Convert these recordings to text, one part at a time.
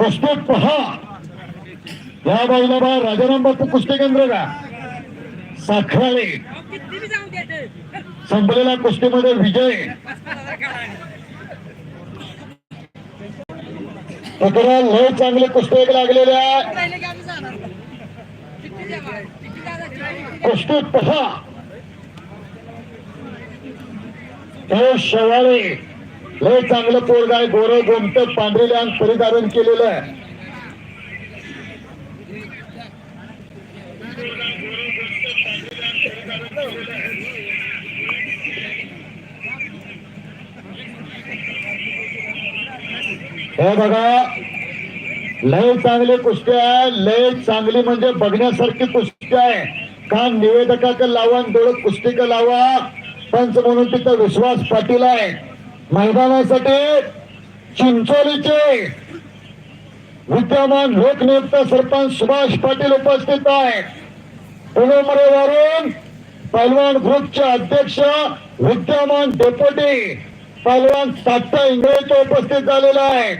कुस्ती पहा या बाजूला बा राजाराम बापू कुस्ती केंद्र का? साखराळे. संपलेल्या कुस्तीमध्ये विजय. तक्रार लय चांगले कुस्ती लागलेल्या कुस्ती पहा. हे शेवाळे. लय चांगलं पोरगाय गोर गोमट पांढरेले अंग परिधारण केलेलं आहे. हे बघा लय चांगली कुस्ती आहे लय चांगली म्हणजे बघण्यासारखी कुस्ती आहे. का निवेदकाचं लावा आणि डोळं कुस्ती लावा. पंच म्हणून तिथं विश्वास पाटील आहे. मैदानासाठी चिंचोलीचे विद्यमान लोकनियुक्त सरपंच सुभाष पाटील उपस्थित आहे पुणेमरेवरून पैलवान ग्रुपचे अध्यक्ष विद्यमान डेप्युटी पैलवान तात्या इंगळे उपस्थित झालेला आहे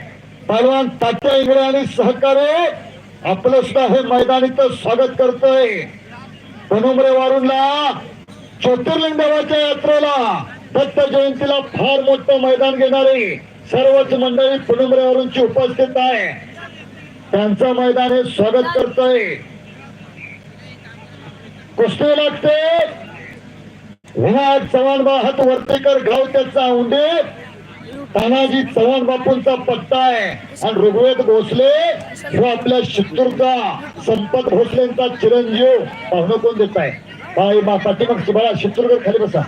पैलवान तात्या इंगळे आणि सहकारी आपलं सुद्धा हे मैदान इथं स्वागत करतोय. पुणेमरे ज्योतिर्लिंग देवाच्या यात्रेला दत्त जयंतीला फार मोठं मैदान घेणारी सर्वच मंडळी पुणेमरे उपस्थित आहे. त्यांचं मैदान हे स्वागत करतोय. कुस्ती लागते. विनायक चव्हाण बा हात वर्तेकर गाव त्याचा उंडे तानाजी चव्हाण बापूंचा पत्ता आहे. आणि ऋग्वेद भोसले जो आपल्या शित्तूरचा संपत भोसलेंचा चिरंजीव पाहुणं कोण देत आहे? बाई मा पाठीमागची बाळा शित्तूरकर खाली बसा.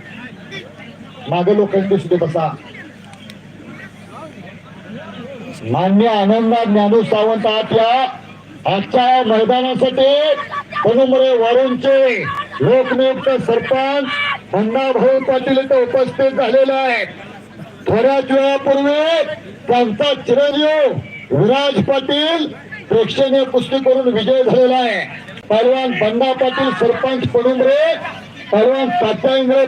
मागे लोकांचे सुद्धा बसा. मान्य आनंदा ज्ञानू सावंत आपल्या आजच्या मैदानासाठी पनुमरे वरुणचे लोकनियुक्त सरपंच भाऊ पाटील इथे उपस्थित झालेले आहेत. थोड्याच वेळापूर्वी त्यांचा चिरंजीव विराज पाटील प्रेक्षणीय कुस्ती करून विजय झालेला आहे. पैलवान बंडा पाटील सरपंच पडुंबरे पैलवान तात्या इंगळे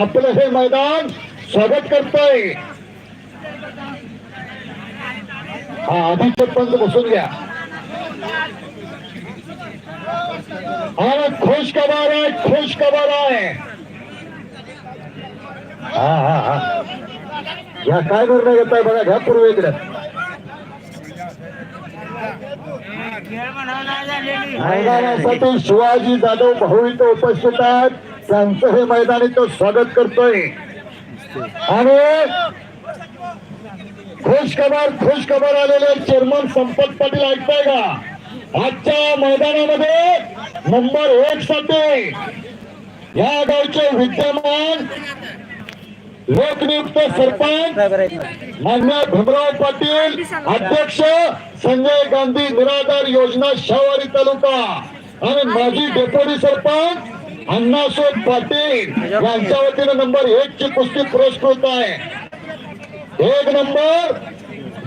आपलं हे मैदान स्वागत करतोय. हा आधी सरपंच बसून घ्या. अरे खुश कबार आहे खुश कबार आहे हा हा हा. या काय निर्णय घेताय बघा घ्या पूर्वेकडे इकडे मैदानासाठी शिवाजी जाधव भाऊ इथं उपस्थित आहेत. त्यांचं हे मैदान इथं स्वागत करतोय. आणि खुश खबर खुश खबर आलेले चेअरमन संपत पाटील ऐकताय का? आजच्या मैदानामध्ये नंबर एक साठी या गावचे विद्यमान लोकनियुक्त सरपंच मान्य भीमराव पाटील अध्यक्ष संजय गांधी निराधार योजना शाहवारी तालुका आणि माजी डेप्युटी सरपंच अण्णासोद पाटील यांच्या वतीने नंबर एक ची कुस्ती पुरस्कृत आहे. एक नंबर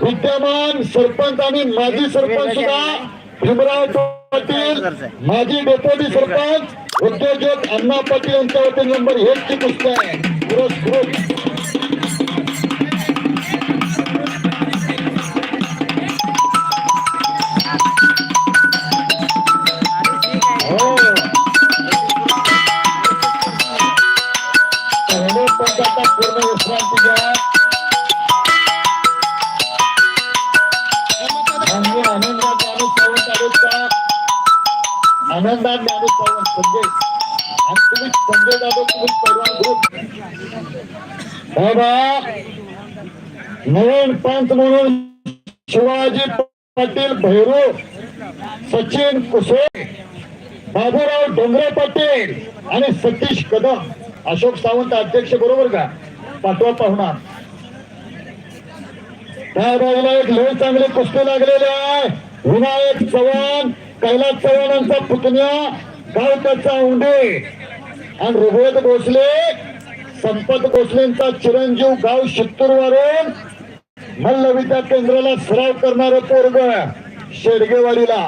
विद्यमान सरपंच आणि माजी सरपंच सुद्धा भीमराव पाटील माजी डेप्युटी सरपंच उद्योजक अण्णा पाटील यांच्या वतीने नंबर एक ची कुस्ती आहे. पुरस्कृत हो पहिले पंच आता पूर्ण विश्रांती घ्या आम्ही आनंदात ज्ञानू सावंत नवीन पंच म्हणून शिवाजी पाटील भैरू सचिन कुसे बाबूराव डोंगरे पाटील आणि सतीश कदम. अशोक सावंत अध्यक्ष बरोबर का? पाठवा पाहुणा. त्या बाजूला एक लय चांगले कुस्ती लागलेले आहे. विनायक चव्हाण कैलास चव्हाणांचा पुतण्या गाव उंडे आणि ऋग्वेद भोसले संपत भोसलेंचा चिरंजीव गाव शित्तूर वरून मल्ल विद्या केंद्राला सराव करणारं पोरग शेडगेवाडीला.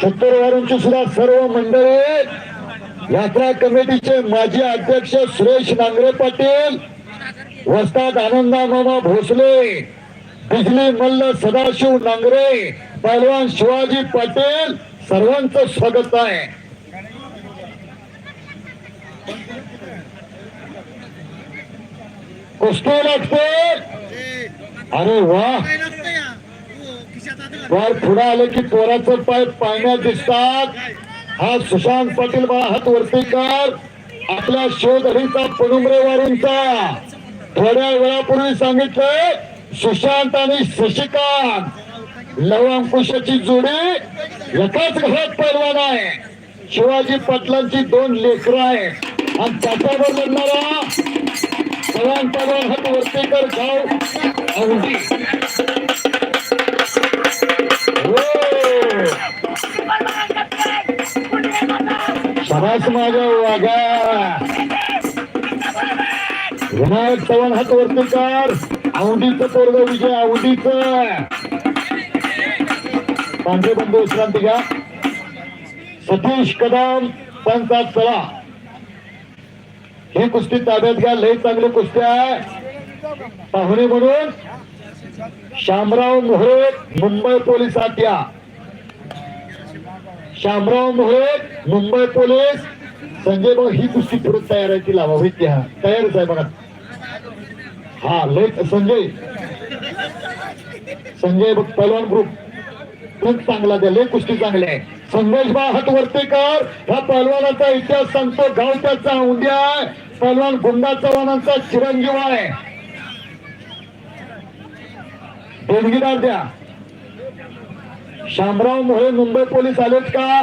शित्तूर वरूनची सुद्धा सर्व मंडळी यात्रा कमिटीचे माजी अध्यक्ष सुरेश नांगरे पाटील वस्ताद आनंदा मामा भोसले बिजली मल्ल सदाशिव नांगरे पहलवान शिवाजी पाटील सर्वांचं स्वागत आहे. कुस्ती लागते अरे वा वर पुढे आले की पोराचं पाय पाण्यात दिसतात. हा सुशांत पाटील बा हात वरती कर. आपल्या शोधरीचा पनुमरे वारूंचा. थोड्या वेळापूर्वी सांगितलं सुशांत आणि शशिकांत. लवंकुशाची जोडी एकाच घरात पैलवान आहे. शिवाजी पाटलांची दोन लेकरं आहेत. आणि त्याच्यावर लढणारा पवन पवन हात वरती कर गाव औंधी हो. शाबास माझ्या विनायक चव्हाण हात वरती औंडीचं पोरग विजय औंडीच पांढरे बंधू विश्रांती घ्या. सतीश कदम पंचात चला ही कुस्ती ताब्यात घ्या लई चांगली कुस्ती आहे. पाहुणे म्हणून शामराव मोहरे मुंबई पोलिसात या शामराव मोहरे मुंबई पोलीस. संजय भाऊ ही कुस्ती पुढे तयार आहे ती लावा होईल त्या तयारच आहे बघा. हा लय संजय. संजय बघ पहलवान ग्रुप खूप चांगला द्या लय कुस्ती चांगली आहे. संदेश बा ह्या पहलवानाचा इतिहास सांगतो गाव त्याचा उंड्या आहे. पहलवान गुंडा चव्हाणांचा चिरंजीव आहे. देणगीदार द्या. शामराव मोहळे मुंबई पोलीस आलेत का?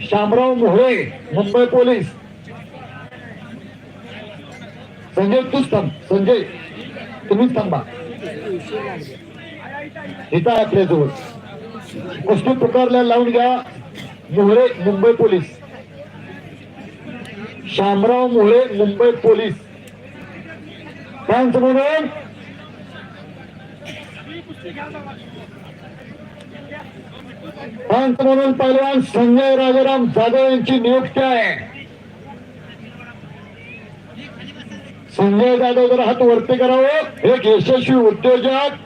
शामराव मोहळे मुंबई पोलीस. संजय तूच थांब. संजय तुम्हीच थांबा. इथं आपल्या जवळ. कुस्ती पुकारल्या लावून घ्या. मोहळे मुंबई पोलीस. शामराव मोहळे मुंबई पोलीस. म्हणून पंच म्हणून पहिलवान संजय राजाराम जाधव यांची नियुक्ती आहे. संजय जाधव जर हात वरती करावं. एक यशस्वी उद्योजक.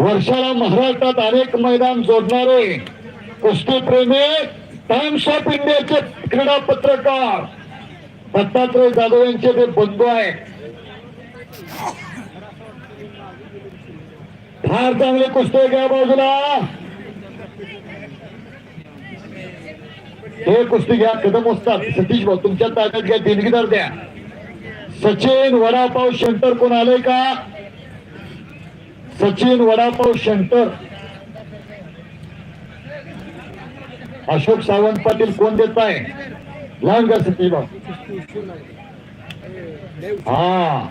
वर्षाला महाराष्ट्रात अनेक मैदान जोडणारे कुस्तीप्रेमी टाइम्स ऑफ इंडियाचे क्रीडा पत्रकार दत्तात्रय जाधव यांचे ते बंधू आहेत. फार चांगले कुस्ते घ्या बाजूला? हे कुस्ती घ्या कदम असतात सतीश भाऊ तुमच्या ताब्यात घ्या देणगीदार द्या. सचिन वडापाव सेंटर कोण आले का? सचिन वडापाव शंकर अशोक सावंत पाटील कोण देत आहे? लहान का सतीश हा.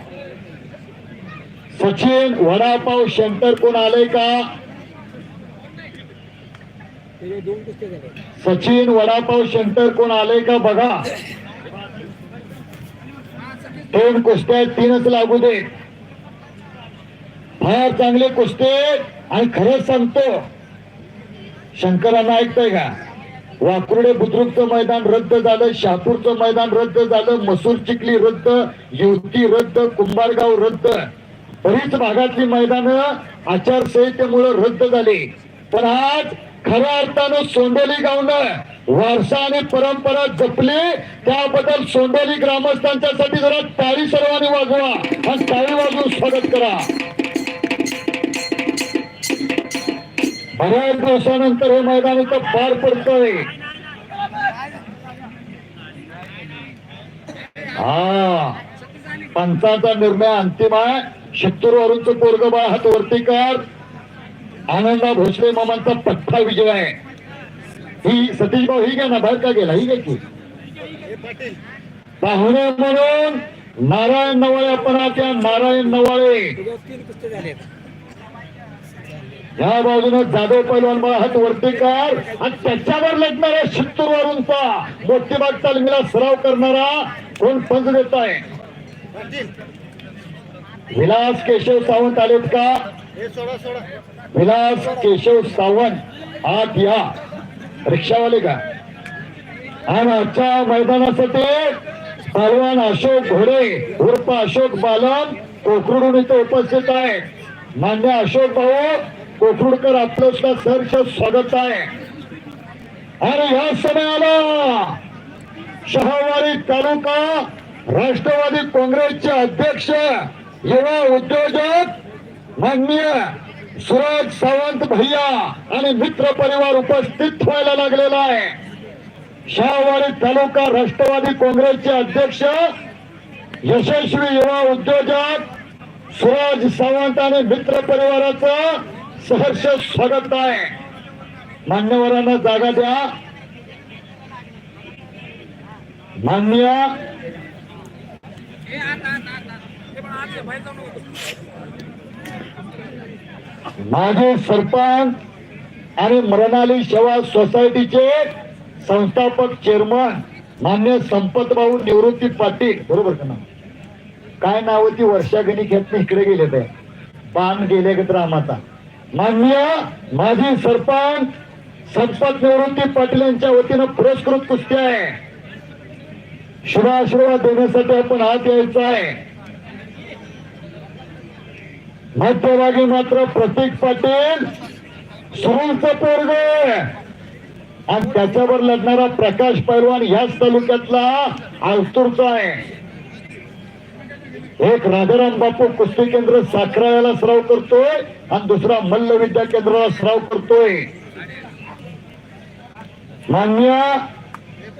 सचिन वडापाव शंकर कोण आले का? सचिन वडापाव शंकर कोण आले का बघा. दोन कुस्त्या तीनच लागू दे फार चांगले कुस्ते आणि खरंच सांगतो शंकरांना ऐकतय का? वाकुर्डे बुद्रुकचं मैदान रद्द झालं शहापूरचं मैदान रद्द झालं मसूर चिखली रद्द युवती रद्द कुंभारगाव रद्द. बरीच भागातली मैदानं आचारसंहितेमुळे रद्द झाली. पण आज खऱ्या अर्थानं सोंडोली गावनं वारसा आणि परंपरा जपली त्याबद्दल सोंडेली ग्रामस्थांच्यासाठी जरा टाळी सर्वांनी वाजवा आणि टाळी वाजवून स्वागत करा. बऱ्याच दिवसानंतर हे मैदान इथं पार पडतंय. हा पंचाचा निर्णय अंतिम आहे. शित्तूर वरूनच पोरग हात वरती कर. आनंदा भोसले मामांचा पठ्ठा विजय आहे. ही सतीश भाऊ ही घ्या ना बाहेर का गेला? ही घ्या की. पाहुणे म्हणून नारायण नवाळे आपण त्या नारायण नवाळे. या बाजूने जाधव पैलवान हात वरती कर आणि त्याच्यावर लढणारा शित्तूर वरूनचा मोठी बाग तालमीला सराव करणारा कोण पंच देत आहे? विलास केशव सावंत आलेत का? विलास केशव सावंत आत या. रिक्षावाले का? आणि आजच्या मैदानासाठी पहलवान अशोक घोडे उर्फ अशोक बालम कोकरुडून इथे उपस्थित आहे मान्य अशोक भाऊ कोथरूडकर आपलं सहर्ष स्वागत आहे. आणि ह्या समयाला शहावारी तालुका राष्ट्रवादी काँग्रेसचे अध्यक्ष युवा उद्योजक माननीय सुरज सावंत भैया आणि मित्र परिवार उपस्थित व्हायला लागलेला आहे. शहावारी तालुका राष्ट्रवादी काँग्रेसचे अध्यक्ष यशस्वी युवा उद्योजक सुरज सावंत आणि मित्र परिवाराचं सहर्ष स्वागत आहे. मान्यवरांना जागा द्या. मान्य. माझे सरपंच आणि मृणाली सेवा सोसायटीचे संस्थापक चेअरमन मान्य संपत भाऊ निवृत्ती पाटील. बरोबर का ना काय नाव होती? वर्षागणी घेत इकडे गेले ते. पान गेले का रामाचा माननीय माजी सरपंच संपत निवृत्ती पाटील यांच्या वतीनं पुरस्कृत कुस्ती आहे. शुभाशीर्वाद देण्यासाठी आपण हात यायचा आहे. मध्यभागी मात्र प्रतीक पाटील सुरूरचं पोरग आणि त्याच्यावर लढणारा प्रकाश पैलवान याच तालुक्यातला आस्तूरचा आहे. एक राजाराम बापू कुस्ती केंद्र साखराळ्याला सराव करतोय आणि दुसरा मल्ल विद्या केंद्राला सराव करतोय. मान्य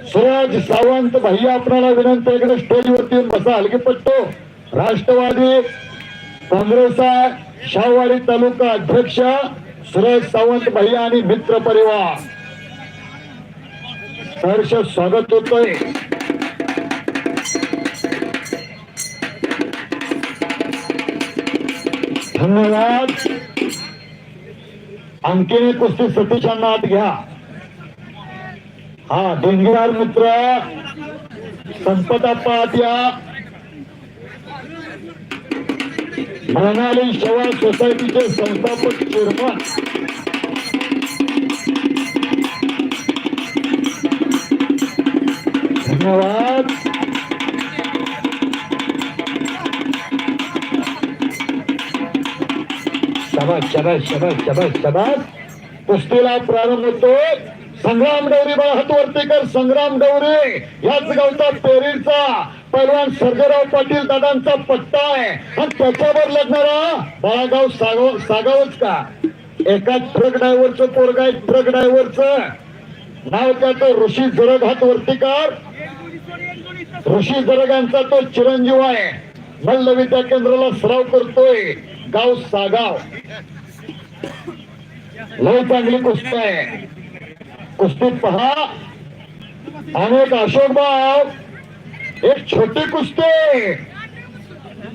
सूरज सावंत भैया आपणाला विनंती इकडे स्टेजवरती येऊन बसा हलकी पट्टो राष्ट्रवादी काँग्रेसचा शाहवाडी तालुका अध्यक्ष सुरेश सावंत भैया आणि मित्र परिवार. सहर्ष स्वागत होतोय. धन्यवाद. आणखीन कुस्ती सतीशांना आत घ्या. हा डेंगीदार मित्र संपदा पाहत या. मनाली सेवा सोसायटीचे संस्थापक चेअरमन. शबाश शबाश शबाश शबाश शबाश कुस्तीला प्रारंभ होतोय संग्राम डवरी बाळा हात कर संग्राम डवरे याच गावचा पेरीचा पैलवान सर्जेराव पाटील दादांचा पट्टा आहे. आणि त्याच्यावर लढणारा बाळागाव सागाव सागावच का? एका ट्रक ड्रायव्हरचं पोरगा आहे ट्रक ड्रायव्हरचं नाव त्याचं ऋषी जरग हात वरती कर ऋषी जरगांचा तो चिरंजीव आहे. मल्ल विद्या केंद्राला सराव करतोय. गाव सागाव. लय चांगली कुस्ती आहे. कुस्तीत पहा. अनेक अशोक भाव एक छोटी कुस्ती.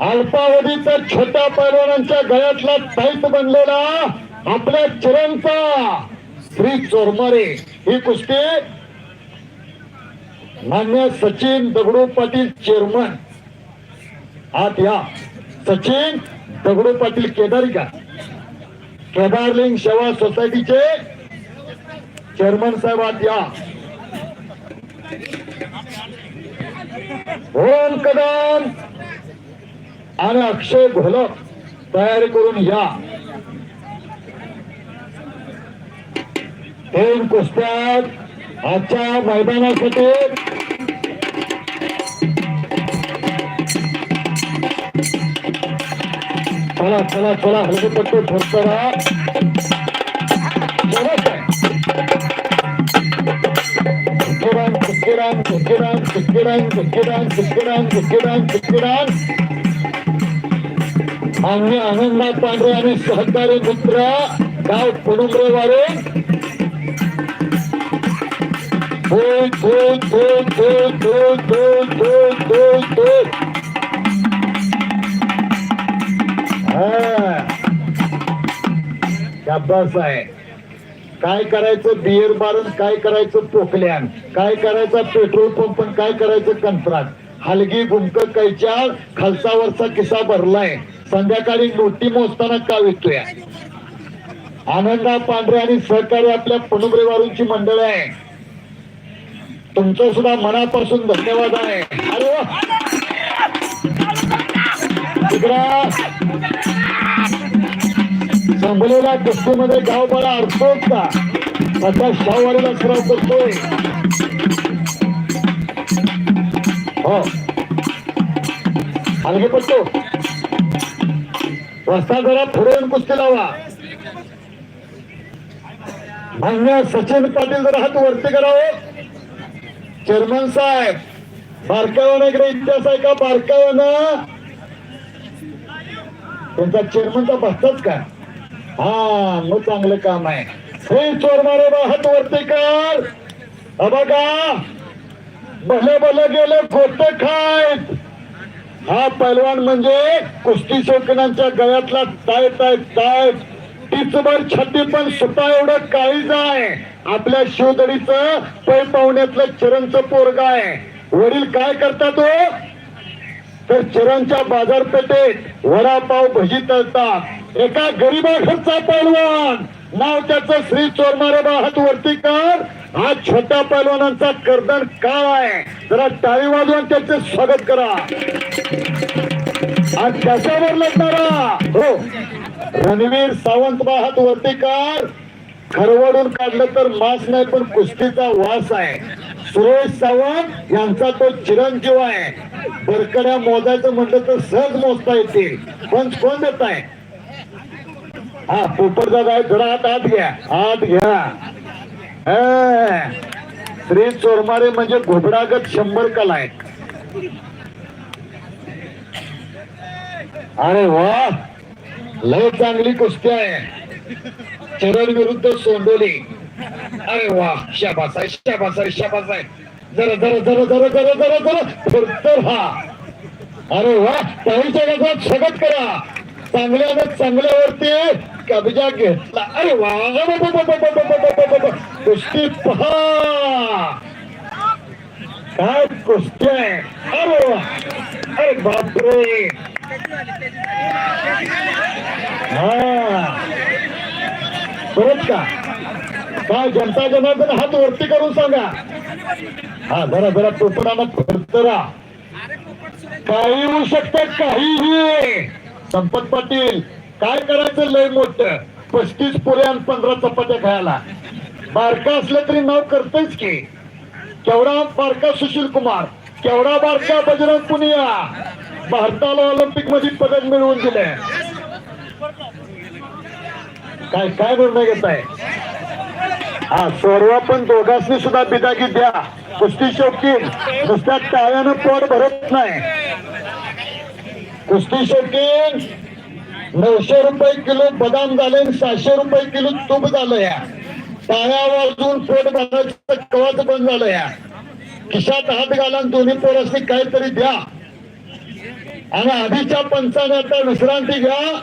अल्पावधीचा छोट्या पैलवानांच्या गळ्यातला ताईत बनलेला आपल्या चिरंचा श्री चोरमारे. ही कुस्ती मान्य सचिन दगडू पाटील चेअरमन. आत या. सचिन दगडू पाटील केदारी का प्रभारलिंग सेवा सोसायटीचे चेअरमन साहेब आत या. होम कदम आणि अक्षय घोलक तयारी करून या. दोन कुस्त्यात आजच्या मैदानासाठी चला चला चला हलके पट्टे ठोकरा Kukiran, kukiran, kukiran, kukiran, kukiran, kukiran, kukiran, kukiran. पांढरे आणि सहकारी मित्र गाव पुणुमरे वारे दोन दोन दोन दोन दोन दोन दोन दोन दोन. हा. आहे. काय करायचं बियर बारून काय करायचं पोकल्यान काय करायचं पेट्रोल पंप काय करायचं कंत्राट. हलगी गुमक कैच्या खालसावरचा किस्सा भरलाय. संध्याकाळी नोटी मोजताना का विकतोय? आनंदा पांढरे आणि सहकारी आपल्या पुणुबरे वारूंची मंडळ आहे. तुमचं सुद्धा मनापासून धन्यवाद आहे. अरे थांबलेल्या कुस्तीमध्ये गाव बळा अडतोच का? आता शाहवारीला सराव करतोय. हो. हलगे पडतो रस्ता जरा पुढे कुस्ती लावा मान्य सचिन पाटील जरा हात वरती करावं. चेअरमन साहेब बारकावाना इकडे इतिहास आहे का? बारकावाना. त्यांचा चेअरमनचा बसताच का? हा मग चांगलं काम आहे. हे चोर मारे वरती कर. बघा. भले भले गेले खोट खायत हा पैलवान म्हणजे कुस्ती शौकीनांच्या गळ्यातला ताय ताय ताय टिचभर छाती पण स्वतः एवढं काळीज आहे. आपल्या शिवदरीचं पै पाहुण्यातलं चरणचं पोरग आहे. वडील काय करतात तो? तर चरणच्या बाजारपेठेत वडापाव भजी तळतात. एका गरीबाघरचा पैलवान. नाव त्याचं श्री चोरमारे हात वरती कर. हा छोट्या पैलवानांचा कर्दन काळ आहे. जरा टाळी वाजवून त्याचे स्वागत करा. आज त्याच्यावर लढणारा हो. रणवीर सावंत हात वरती कर. खरवडून काढलं तर मास नाही पण कुस्तीचा वास आहे. सुरेश सावंत यांचा तो चिरंजीव आहे. बरकड्या मोजायचं म्हटलं तर सहज मोजता येतील. पण कोण देत आहे हा पोपटचा काय थोडा हात आत घ्या. आत घ्या. श्री चोरमारे म्हणजे घोबडागत शंभर कला आहेत. अरे वा लय चांगली कुस्ती आहे. चरण विरुद्ध सोंडोली. अरे वा शाबास आहे शाबास आहे शाबास आहे. जरा जरा जरा जरा जरा जरा जरा फुरतर हा अरे वा त्यांच्या गजात शगत करा चांगल्यानं चांगल्यावरती कब्जा घेतला अरे वा कुस्ती पहा काय कुस्ती आहे अरे वा अरे बापरे हा परत का काय जनता जनार्दन हात वरती करून सांगा हा जरा जरा पोपटाला फरतरा काही होऊ शकत काहीही. संपत पाटील काय करायचं लय मोठ? पस्तीस पुऱ्या आणि पंधरा चपात्या खायला. बारका असलं तरी नाव करतच की. केवढा बारका सुशील कुमार केवढा बारका बजरंग पुनिया. भारताला ऑलिम्पिकमध्ये पदक मिळवून दिले काय काय निर्णय घेत आहे हा सर्व पण दोघांनी सुद्धा बिदागी द्या. कुस्ती शौकीन नुसत्या टाळ्यानं पोट भरत नाही. कुस्ती शौकीन नऊशे रुपये किलो बदाम झाले सातशे सहाशे रुपये किलो तूप झालं या. टाळ्या वाजून पोट भरायचं कवाच बंद झालं या. खिशात हात घाला दोन्ही पोर पोरांनी काहीतरी द्या. आणि आधीच्या पंचाने आता विश्रांती घ्या.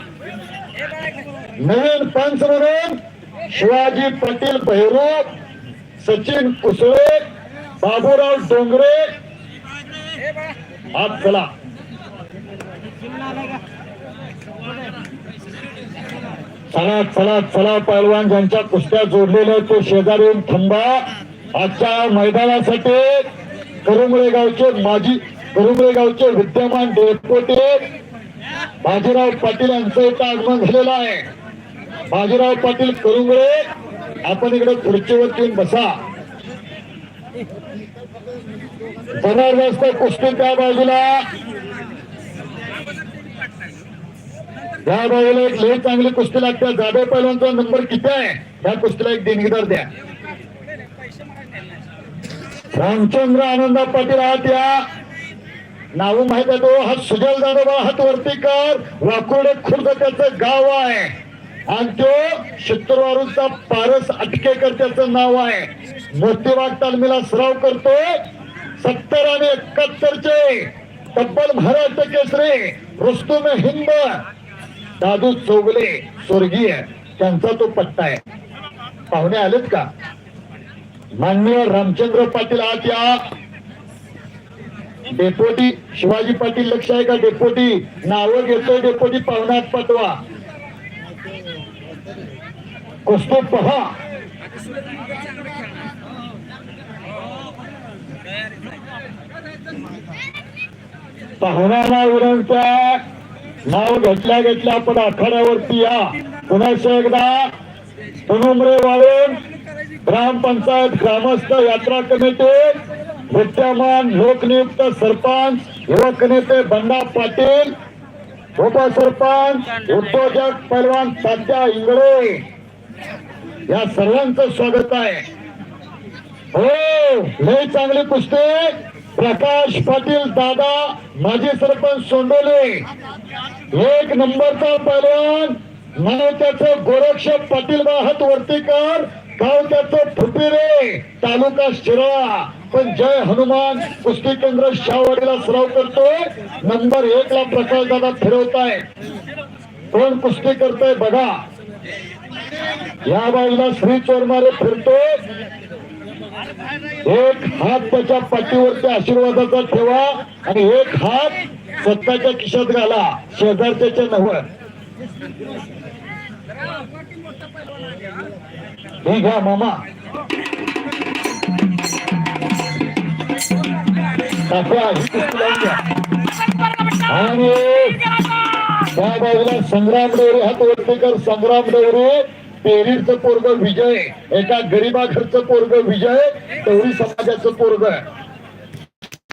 नवीन पंच म्हणून शिवाजी पाटील भैरू सचिन कुसळे बाबूराव डोंगरे. हात चला. चला चला चला पैलवान ज्यांच्या कुस्त्या जोडलेल्या तो शेजारी थांबा. आजच्या मैदानासाठी करुंगळे गावचे माजी करुंगळे गावचे विद्यमान डेपोटी बाजीराव पाटील यांचं इथं आगमन झालेलं आहे. बाजीराव पाटील करुंगळे आपण इकडे खुर्चीवर येऊन बसा. जबरदस्त कुस्ती त्या बाजूला. या बाजूला एक लई चांगली कुस्ती लागते. जाधव पहिल्यांचा नंबर किती आहे? या कुस्तीला एक देणगीदार द्या. रामचंद्र आनंद पाटील आहात या. नाव माहीत आहे तो. हा सुजल जाधव हात वरती कर. वाकुर्डे खुर्द त्याचं गाव आहे. आणि तो शुक्रवारूचा पारस अटकेकर त्याचं नाव आहे. मोतीबाग तालमीला सराव करतोय. सत्तर आणि एकाहत्तरचे तब्बल महाराष्ट्र केसरी रुस्तुम हिंद. दादू चौगले स्वर्गीय त्यांचा तो पट्टा आहे. पाहुणे आलेत का? माननीय रामचंद्र पाटील आत या. डेपोटी शिवाजी पाटील लक्ष आहे का? डेपोटी नावं घेतोय डेपोटी पाहुण्यात पाठवा. कुस्ती पहा. पाहुण्याला विनंत्या नाव घेतल्या घेतल्या आपण आखाड्यावरती या. पुन्हा एकदा पुनुमरे वाळून ग्रामपंचायत ग्रामस्थ यात्रा कमिटी विद्यमान लोकनियुक्त सरपंच युवक नेते बंडा पाटील उपसरपंच उद्योजक पैलवान साध्या इंगळे. या सर्वांचं स्वागत आहे. हो लय चांगली पुस्तक प्रकाश पाटील दादा माजी सरपंच सोंडोले. एक नंबरचा पैलवान नाव त्याचं गोरक्ष पाटील हात वर्तीकर गाव त्याचं फुपिरे तालुका शिराळा पण जय हनुमान कुस्ती केंद्र शाहवाडीला सराव करतोय. नंबर एक ला प्रकाश दादा फिरवताय. कोण कुस्ती करतोय बघा. या बाजूला श्री चोरमारे फिरतोय. एक हात त्याच्या पाठीवरच्या आशीर्वादाचा ठेवा आणि एक हात स्वतःच्या खिशात घाला. शेजारच्या नव्ह हे घ्या मामा. आणि त्या बाजूला संग्राम डोरे हात वरती कर संग्राम डोरे. पेरीचं पोरग विजय एका गरीबा घरचं पोरग विजय तेवढी समाजाचं पोरग